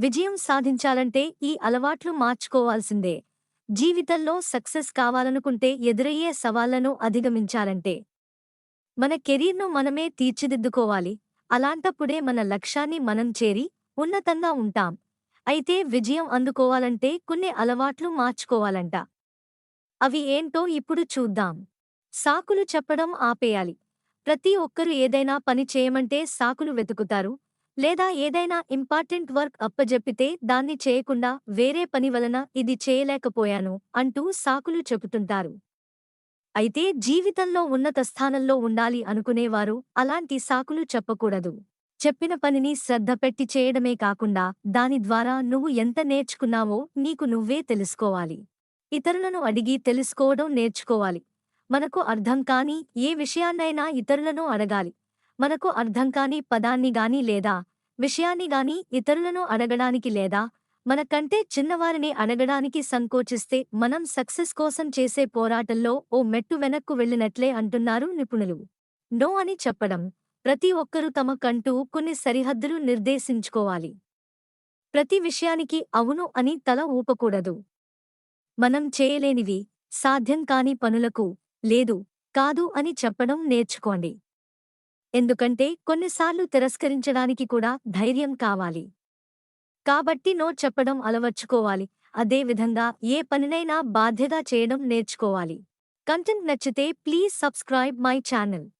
విజయం సాధించాలంటే ఈ అలవాట్లు మార్చుకోవాల్సిందే. జీవితంలో సక్సెస్ కావాలనుకుంటే ఎదురయ్యే సవాళ్ళను అధిగమించాలంటే. మన కెరీర్ను మనమే తీర్చిదిద్దుకోవాలి. అలాంటప్పుడే మన లక్ష్యాన్ని మనం చేరి ఉన్నతంగా ఉంటాం. అయితే విజయం అందుకోవాలంటే కొన్ని అలవాట్లు మార్చుకోవాలంట. అవి ఏంటో ఇప్పుడు చూద్దాం. సాకులు చెప్పడం ఆపేయాలి. ప్రతి ఒక్కరు ఏదైనా పని చేయమంటే సాకులు వెతుకుతారు. లేదా ఏదైనా ఇంపార్టెంట్ వర్క్ అప్పజెప్పితే దాన్ని చేయకుండా వేరే పని వలన ఇది చేయలేకపోయాను అంటూ సాకులు చెబుతుంటారు. అయితే జీవితంలో ఉన్నత స్థానంలో ఉండాలి అనుకునేవారు అలాంటి సాకులు చెప్పకూడదు. చెప్పిన పనిని శ్రద్ధ పెట్టి చేయడమే కాకుండా దాని ద్వారా నువ్వు ఎంత నేర్చుకున్నావో నీకు నువ్వే తెలుసుకోవాలి. ఇతరులను అడిగి తెలుసుకోవడం నేర్చుకోవాలి. మనకు అర్థం కాని ఏ విషయాన్నైనా ఇతరులను అడగాలి. మనకు అర్థం కాని పదాన్ని గాని లేదా విషయాన్ని గాని ఇతరులను అడగడానికి లేదా మనకంటే చిన్నవారిని అడగడానికి సంకోచిస్తే మనం సక్సెస్ కోసం చేసే పోరాటంలో ఓ మెట్టు వెనక్కు వెళ్ళినట్లే అంటున్నారు నిపుణులు. నో అని చెప్పడం ప్రతి ఒక్కరూ తమకంటూ కొన్ని సరిహద్దులు నిర్దేశించుకోవాలి. ప్రతి విషయానికి అవును అని తల ఊపకూడదు. మనం చేయలేనివి సాధ్యం కాని పనులకు లేదు కాదు అని చెప్పడం నేర్చుకోండి. ఎందుకంటే కొన్నిసార్లు తిరస్కరించడానికి కూడా ధైర్యం కావాలి. కాబట్టి నో చెప్పడం అలవర్చుకోవాలి. అదేవిధంగా ఏ పనినైనా బాధ్యత చేయడం నేర్చుకోవాలి. కంటెంట్ నచ్చితే ప్లీజ్ సబ్స్క్రైబ్ మై ఛానల్.